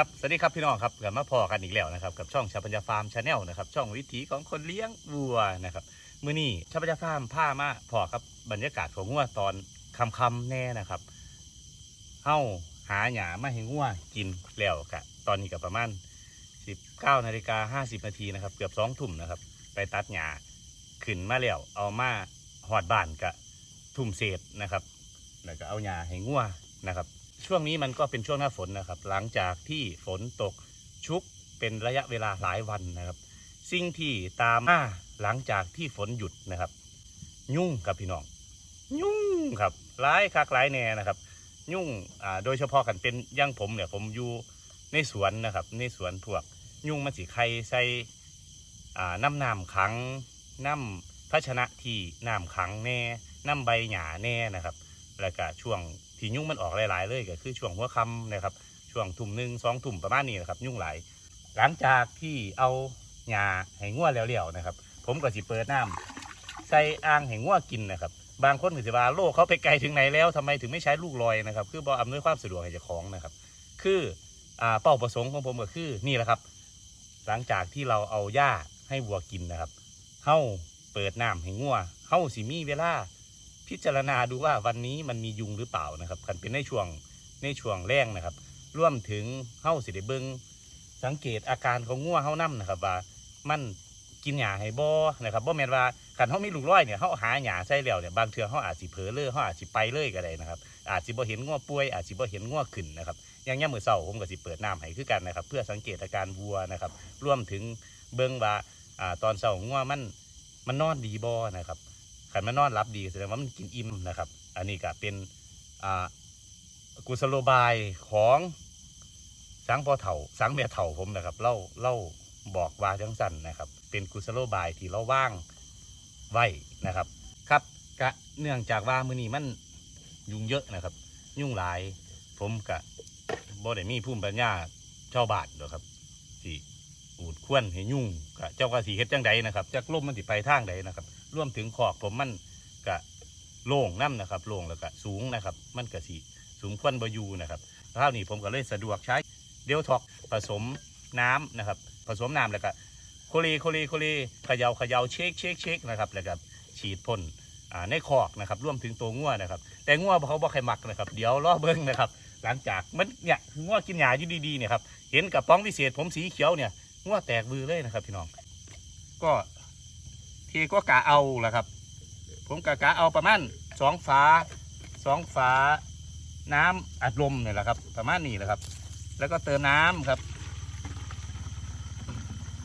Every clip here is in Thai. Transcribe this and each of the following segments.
ครับ สวัสดีครับพี่น้องครับกลับมาพอกันอีกแล้วนะครับกับช่องชาปัญญาฟาร์มชาแนลนะครับช่องวิถีของคนเลี้ยงวัวนะครับมื้อนี้ชาปัญญาฟาร์มผ้ามาพอครับบรรยากาศของงัวตอนค่ำแน่นะครับเฮ้าหาหยามาให้งัวกินแล้วกะตอนนี้ก็ประมาณ 19นาฬิกา50นาทีนะครับเกือบ2ทุ่มนะครับไปตัดหญ้าขึ้นมาแล้วเอามาหอดบ้านกะทุ่มเศษนะครับแล้วก็เอาหญ้าให้งัวนะครับ ช่วงนี้มันก็เป็นช่วงหน้าฝนนะครับ หลังจากที่ฝนตกชุกเป็นระยะเวลาหลายวันนะครับ สิ่งที่ตามมาหลังจากที่ฝนหยุดนะครับ ยุ่งครับพี่น้อง ยุ่งครับหลายคักหลายแน่นะครับ ยุ่งอ่าโดยเฉพาะกันเป็นอยังผมเนี่ยผมอยู่ในสวนนะครับ ในสวนพวก ยุ่งมันสีไข่ใส่อ่าน้ำน้ำขังน้ำภาชนะที่น้ำขังแน่น้ำใบหญ้าแน่นะครับ แล้วก็ช่วง ที่ยุ่งมันออกหลาย ๆ เลยก็คือช่วงหัวค่ำนะครับช่วงทุ่มหนึ่งสองทุ่มประมาณนี้นะครับยุ่งหลาย หลังจากที่เอาหญ้าให้งัวแล้วๆนะครับ ผมก็สิเปิดน้ำใส่อ่างให้งัวกินนะครับ บางคนก็สิว่าโลกเขาไปไกลถึงไหนแล้วทำไมถึงไม่ใช้ลูกลอยนะครับ คือบ่อำนวยความสะดวกให้เจ้าของนะครับ คืออ่าเป้าประสงค์ของผมก็คือนี่แหละครับ หลังจากที่เราเอาหญ้าให้วัวกินนะครับเฮ้าเปิดน้ำให้งัวเฮ้าสิมีเวลา พิจารณาดูว่าวันนี้มันมียุงหรือเปล่านะครับคันเป็นในช่วงในช่วงแรงนะครับร่วมถึงเฮ้าสิได้เบิงสังเกตอาการของงัวเฮ้านํนะครับว่ามันกินหญ้าให้บ่นะครับบ่แม่นว่าคันเฮามีลูกร้อยเนี่ยเฮาหาหญ้าใส่แล้วเนี่ยบางเทื่อเฮาอาจสิเผลอเลยเฮาอาจสิไปเลยก็ได้นะครับ อาจสิบ่เห็นงัวป่วยอาจสิบ่เห็นงัวขึ้นนะครับอย่างยามมื้อเช้าผมก็สิเปิดน้ำให้คือกันนะครับ เพื่อสังเกตอาการวัวนะครับรวมถึงเบิ่งว่าอ่าตอนเช้างัวมันมันนอนดีบ่นะครับ ขันมันนอนรับดีแสดงว่ามันกินอิ่มนะครับ อันนี้ก็เป็นกุศโลบายของสังพอเถ่าสังแม่เถ่าผมนะครับเล่าเล่าบอกว่าจังสันนะครับ เป็นกุศโลบายที่เราว่างไว้นะครับ ครับกะเนื่องจากว่ามือนี้มันยุ่งเยอะนะครับ ยุ่งหลาย ผมกะบ่ได้มีภูมิปัญญาชาวบ้านหรอกครับที่ อูดควนให้ยุ่งกะเจ้ากะสีเฮ็ดจังใดนะครับจักล่มมันสิไปทางใดนะครับรวมถึงขอกผมมันกะโล่งน้ำนะครับโล่งแล้วก็สูงนะครับ มันกะสีสูงควนบอยูนะครับคราวนี้ผมก็เลยสะดวกใช้เดลท็อกผสมน้ำนะครับ ผสมน้ำแล้วก็โคลีโคลีโคลีเขยาเขยาเช็คเช็คเช็คนะครับแล้วก็ฉีดพ่นในคอกนะครับรวมถึงตัวง่วนะครับ แต่ง่วเขาบอกใครมักนะครับ เดี๋ยวรอเบิ้งนะครับ หลังจากมันเนี่ยง่วกินหญ้าอยู่ดีๆเนี่ยครับเห็นกับป้องพิเศษผมสีเขียวเนี่ย ง่วแตกบือเลยนะครับ พี่น้อง ก็ทีก็กะเอาแหละครับ ผมกะกะเอาประมาณสองฝาสองฝาน้ำอัดลมเนี่ยแหละครับ ประมาณนี้แหละครับ แล้วก็เติมน้ำครับ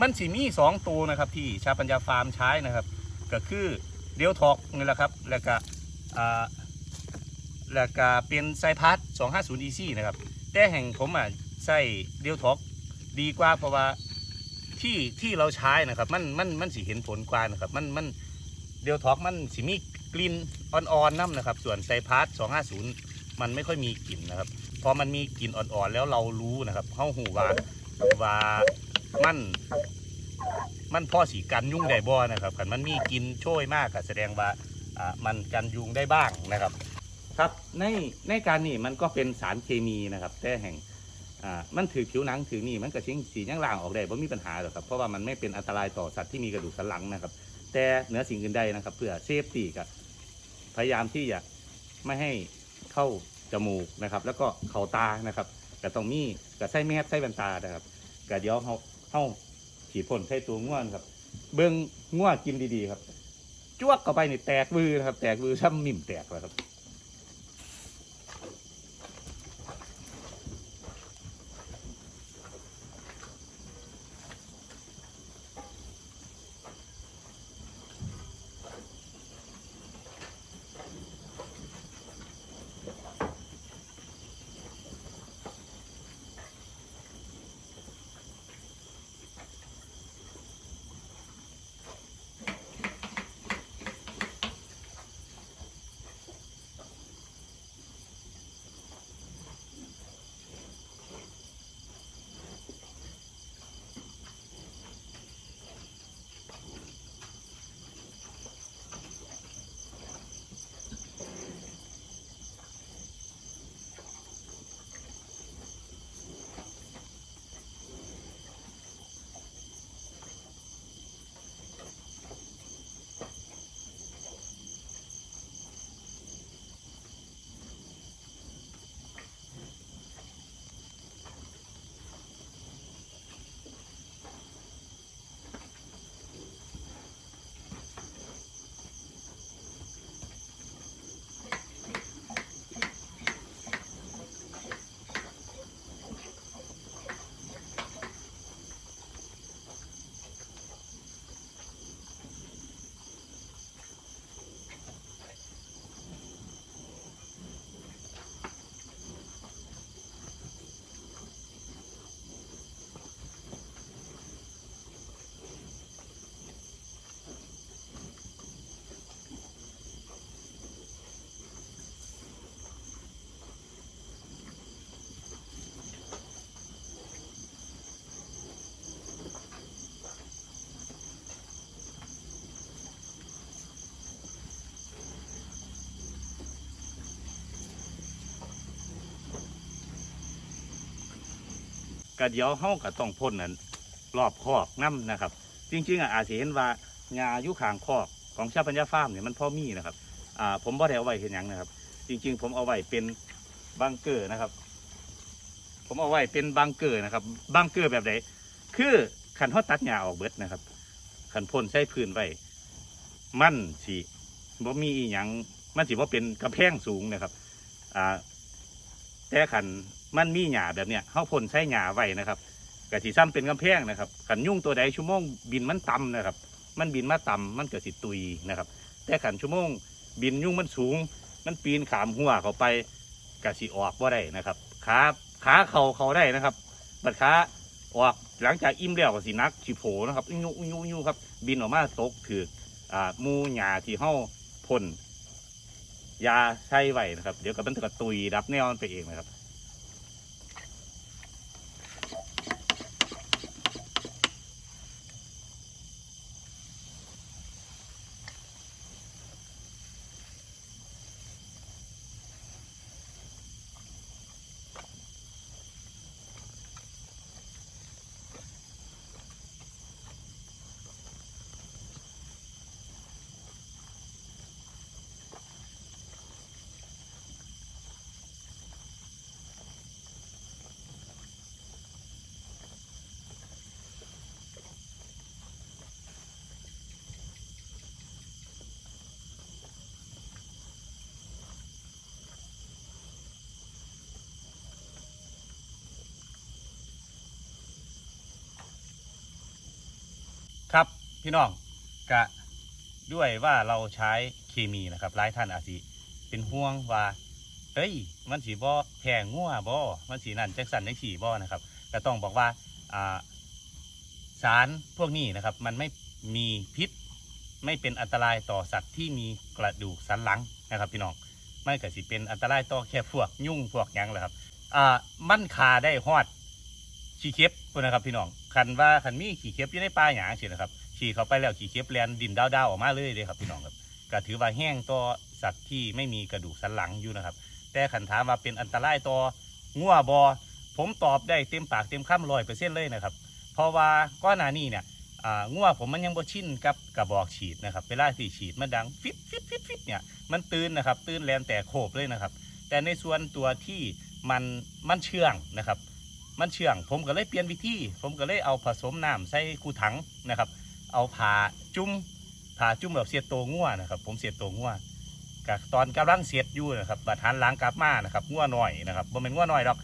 มันสีมีสองตัวนะครับ ที่ชาปัญญาฟาร์มใช้นะครับ ก็คือเดียวทอกนี่แหละครับ แล้วก็อ่าแล้วก็เป็นไซพัท250 EC นะครับ แต่แห่งผมอะใส่เดียวทอกดีกว่าเพราะว่า ที่ที่เราใช้นะครับมันมันมันสีเห็นผลกว่านะครับมันมันเดียวท็อกมันสีมีกลิ่นอ่อนๆน้ำนะครับ ส่วนไซพาร์ท250มันไม่ค่อยมีกลิ่นนะครับ พอมันมีกลิ่นอ่อนๆ แล้วเรารู้นะครับเข้าหูว่าว่ามันมันพ่อสีกันยุ่งได้บ่นะครับขันมันมีกลิ่นโชยมากก็แสดงว่าอ่ามันกันยุงได้บ้างนะครับ ครับในในการนี่มันก็เป็นสารเคมีนะครับ แต่แห่ง อ่ามันถือผิวหนังถือนี่มันก็ชิงสีย่างล่างออกได้ไม่มีปัญหาหรอกครับเพราะว่ามันไม่เป็นอันตรายต่อสัตว์ที่มีกระดูกสันหลังนะครับ แต่เหนือสิ่งอื่นใดนะครับ เพื่อเซฟตี้กับพยายามที่จะไม่ให้เข้าจมูกนะครับ แล้วก็เข่าตานะครับก็ต้องมีกับไส้แมสไส้แว่นตานะครับก็เดี๋ยวเขาเข้าฉีดพ่นใส่ตัวง่วนครับ เบิ้งง่วกินดีๆครับจ้วกเข้าไปนี่แตกมือนะครับ แตกมือช่ำมิ่มแตกเลยครับ ก็เดียวเฮาก็ต้องพ่นนั้นรอบคอกน้ำนะครับ จริงๆอะอาจจะเห็นว่าหญ้าอยู่ข้างคอกของชาวปัญญาฟาร์มเนี่ยมันพอมีนะครับอ่าผมบ่ได้เอาไว้เห็นหยังนะครับ จริง ๆ ผมเอาไว้เป็นบังเกอร์นะครับ ผมเอาไว้เป็นบังเกอร์นะครับบังเกอร์แบบไหนคือขันเขาตัดหญ้าออกเบิดนะครับขันพ่นใส่พื้นไว้มั่นสิบ่มีอีหยังมันสิบ่เป็นกระแพงสูงนะครับ อ่า แต่ขัน มันมีหญ้าแบบเนี้ยเขาพ่นใส่หญ้าไว้นะครับกะสิซ้ำเป็นกำแพงนะครับขันยุ่งตัวใดชั่วโมงบินมันต่ำนะครับ มันบินมาต่ำมันก็สิตุยนะครับ แต่ขันชั่วโมงบินยุ่งมันสูง มันปีนขามหัวเขาไปกะสิออกบ่าได้นะครับขาขาเขาเขาได้นะครับบัดขาออกหลังจากอิ่มแล้วก็สินักสิโผนะครับอุ้ยูอุ้ยูอุ้ยูครับบินออกมาตกถืออ่าหมูหญ้าที่เฮาพ่นยาใช้ไว้นะครับ เดี๋ยวกับมันก็ตุยรับแนวมันไปเองนะครับ ครับ พี่น้องกะด้วยว่าเราใช้เคมีนะครับหลายท่านอาจสิเป็นห่วงว่าเฮ้ย มันสีบ่แพงงัวบ่มันสีนั่นแจ็คสันแจ็คสี่บ่นะครับก็ต้องบอกว่าสารพวกนี้นะครับ มันไม่มีพิษ ไม่เป็นอันตรายต่อสัตว์ที่มีกระดูกสันหลังนะครับ พี่น้องไม่ก็สิเป็นอันตรายต่อแค่พวกยุ่งพวกยังแหละครับมันคาได้ฮอดขี้เข็บนะครับพี่น้องคันว่าคันมีขี้เข็บอยู่ในป่าหยางสินะครับ ขี่เข้าไปแล้วขี้เข็บแลนดินดาวๆออกมาเลยเลยครับพี่น้องครับก็ถือว่าแห้งต่อสัตว์ที่ไม่มีกระดูกสันหลังอยู่นะครับ แต่คันถามว่าเป็นอันตรายต่องัวบอผมตอบได้เต็มปากเต็มคำร้อยเปอร์เซ็นต์เลยนะครับ เพราะว่าก้อนหน้านี้เนี่ยอ่างัวผมมันยังบ่ชินกับกระบอกฉีดนะครับ เวลาที่ฉีดมันดังฟิตฟิตฟิตฟิตเนี่ยมันตื่นนะครับ ตื่นแลนแต่โขบเลยนะครับ แต่ในส่วนตัวที่มันมันเชื่องนะครับ มันเชื่อง ผมก็เลยเปลี่ยนวิธี ผมก็เลยเอาผสมน้ำใส่กูถังนะครับ เอาผ่าจุ่มผ่าจุ่มแบบเสียดโตวงัวนะครับ ผมเสียดโตวงัวกับตอนกำลังเสียดอยู่นะครับบัดหันล้างกลับมานะครับงัวหน่อยนะครับบ่เป็นงัวหน่อยหรอก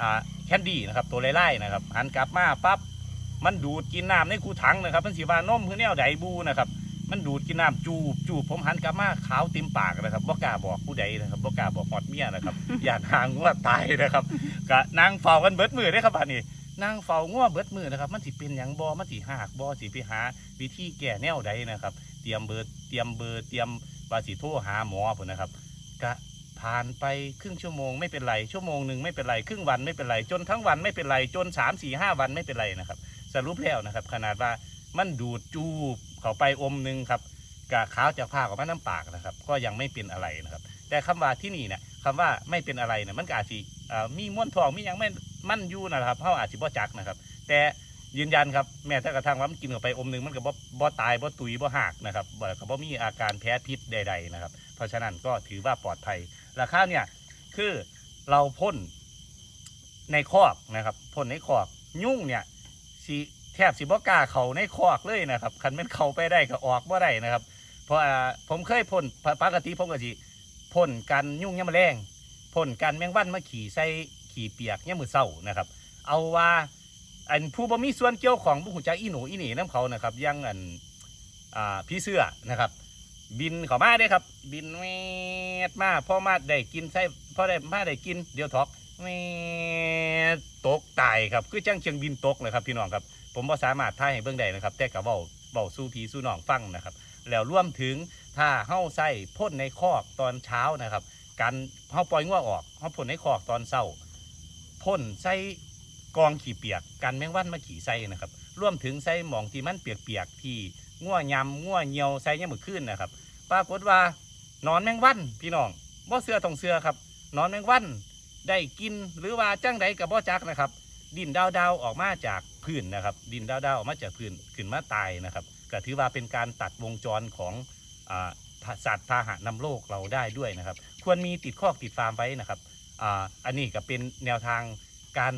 อ่าแคนดี้นะครับตัวไล่ๆนะครับหันกลับมาปั๊บมันดูดกินน้ำในกูถังนะครับมันสีว่านมคือแนวไดบูนะครับมันดูดกินน้ำจูบจูบผมหันกลับมาขาวเต็มปากนะครับบ่กล้าบอกผู้ใดนะครับบ่กล้าบอกฮอดเมียนะครับอย่าทางว่าตายนะครับก็นั่งเฝ้ากันเบิดมือได้ครับบัดนี้ งเฝ้างัวเบิดมือนะครับ มันสิเป็นหยังบ่มันสิหักบ่สิไปหา วิธีแก้แนวใดนะครับ เตรียมเบอร์เตรียมเบอร์เตรียมว่าสิโทรหาหมอพุ่นะครับก็ผ่านไปครึ่งชั่วโมงไม่เป็นไรชั่วโมงหนึ่งไม่เป็นไรครึ่งวันไม่เป็นไร จนทั้งวันไม่เป็นไรจนสามสี่ห้าวันไม่เป็นไรนะครับ สรุปแล้วนะครับ ขนาดว่ามันดูดจูบเข้าไปอมหนึ่งครับกะขาวจากผ้าออกมาน้ำปากนะครับ ก็ยังไม่เป็นอะไรนะครับ แต่คำว่าที่นี่เนี่ยคำว่าไม่เป็นอะไรเนี่ยมันก็อาสิมีม้วนทองมียังไม่ มั่นอยู่นะครับเขาอาจสิบ่จักนะครับ แต่ยืนยันครับแม้แต่กระทั่งว่ามันกินเข้าไปอมหนึ่งมันก็บ่บ่ตายบ่ตุยบ่หักนะครับบ่ก็บ่มีอาการแพ้พิษใด ๆนะครับ เพราะฉะนั้นก็ถือว่าปลอดภัยราคาเนี่ยคือเราพ่นในคอกนะครับพ่นในคอกยุ่งเนี่ยสีแทบสิบ่กล้าเขาในคอกเลยนะครับคันมันเข้าไปได้ก็ออกบ่ได้นะครับ เพราะผมเคยพ่นปปกติผมก็สิพ่นกันยุ่งยามแมลงพ่นกันแมงวันมาขี่ใส่ ขี่เปียกยามมือเศร้านะครับ เอาว่าอันผู้บ่มีส่วนเกี่ยวของผู้หูจักอีหนูอีหนีน้ำเขานะครับยังอันอ่าพี่เสื้อนะครับ บินเขามาได้ครับ บินแมดมาพ่อมาได้กินใส่พ่อได้มาได้กินเดี๋ยวทอกแมดตกตายครับคือจังเชียงบินตกเลยครับพี่น้องครับ ผมบ่สามารถท่ายให้เบิ่งได้นะครับ แต่กับเบาเบาสู้พีสู้น้องฟังนะครับ แล้วร่วมถึงถ้าเฮ้าใส่พ่นในคอกตอนเช้านะครับ การเฮ้าปล่อยงัวออกเฮ้าพ่นในคอกตอนเช้า พ่นใส่กองขี่เปียกกันแมงวันมาขี่ใส่นะครับร่วมถึงใส่หมองที่มันเปียกๆที่ง่วยำง่วเหี่ยวใส่ยามมือขึ้นนะครับ ปรากฏว่านอนแมงวันพี่น้องบ่เสือตรงเสือครับนอนแมงวันได้กินหรือว่าจังใดกับบ่จักนะครับ ดินดาวดาวๆออกมาจากพื้นนะครับ ดินดาวดาวๆออกมาจากพื้นขึ้นมาตายนะครับก็ถือว่าเป็นการตัดวงจรของอสัตว์พาหะนำโลกเราได้ด้วยนะครับ ควรมีติดคอกติดฟาร์มไว้นะครับ อ่าอันนี้ก็เป็นแนวทางการ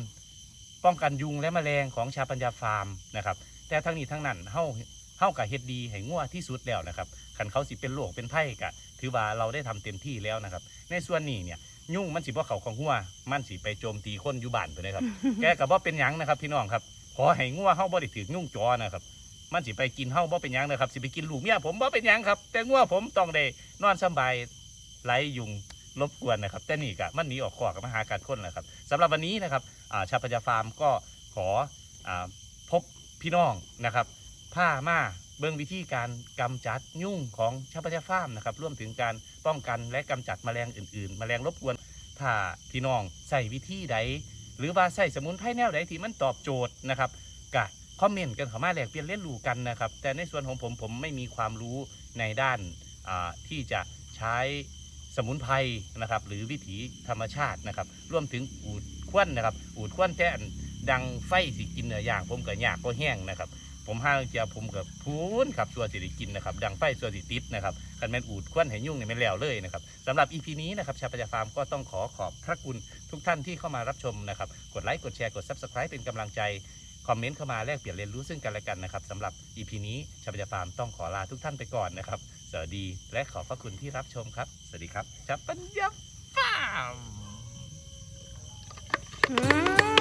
ป้องกันยุงและแมลงของชาปัญญาฟาร์มนะครับ แต่ทั้งนี้ทั้งนั้นเฮาเฮากับเฮ็ดดีให้งัวที่สุดแล้วนะครับคันเขาสิเป็นโรคเป็นไผ่ก็ถือว่าเราได้ทำเต็มที่แล้วนะครับ ในส่วนนี้เนี่ยยุ่งมันสิบ่เข้าของหัวมันสิไปโจมตีคนอยู่บ้านไปเลยครับ แกก็บ่เป็นหยังนะครับพี่น้องครับ ขอให้งัวเฮาบ่ได้ถือยุ่งจอนะครับ มันสิไปกินเฮาบ่เป็นหยังนะครับสิไปกินลูกเมียผมบ่เป็นหยังครับ แต่งัวผมต้องได้นอนสำบายไร้ยุง รบกวนนะครับ แต่นี่ก็มันหนีออกขอกกับมหาการคนนะครับสำหรับวันนี้นะครับอ่าชาปัญญาฟาร์มก็ขออพบพี่น้องนะครับผ้ามาเบิ่งวิธีการกำจัดยุ่งของชาปัญญาฟาร์มนะครับรวมถึงการป้องกันและกำจัดแมลงอื่นๆ แมลงรบกวนถ้าพี่น้องใส่วิธีใดหรือว่าใส่สมุนไพรแนวใดที่มันตอบโจทย์นะครับกะคอมเมนต์กันเข้ามาแลกเปลี่ยนเล่นรู้กันนะครับ แต่ในส่วนของผมผมไม่มีความรู้ในด้านที่จะใช้ สมุนไพรนะครับ หรือวิถีธรรมชาตินะครับรวมถึงอูดควันนะครับ อูดควันแท้ดังไฟสิกินเนื้อย่าง ผมก็ยากก็แห้งนะครับผมห้างเจียผมกับพูนครับส่วสิริกินนะครับ ดังไฟส่วสิติดนะครับกันแมนอูดควนให้ยุ่งเนี่ยไม่แล้วเลยนะครับสำหรับ EP นี้นะครับชาปยาฟาร์มก็ต้องขอขอบพระคุณทุกท่านที่เข้ามารับชมนะครับ กดไลค์กดแชร์กด Subscribe เป็นกำลังใจ คอมเมนต์เข้ามาแลกเปลี่ยนเรียนรู้ซึ่งกันและกันนะครับสำหรับ EP นี้ชาปยาฟาร์มต้องขอลาทุกท่านไปก่อนนะครับ สวัสดีและขอบพระคุณที่รับชมครับ สวัสดีครับชาปัญญาฟาร์ม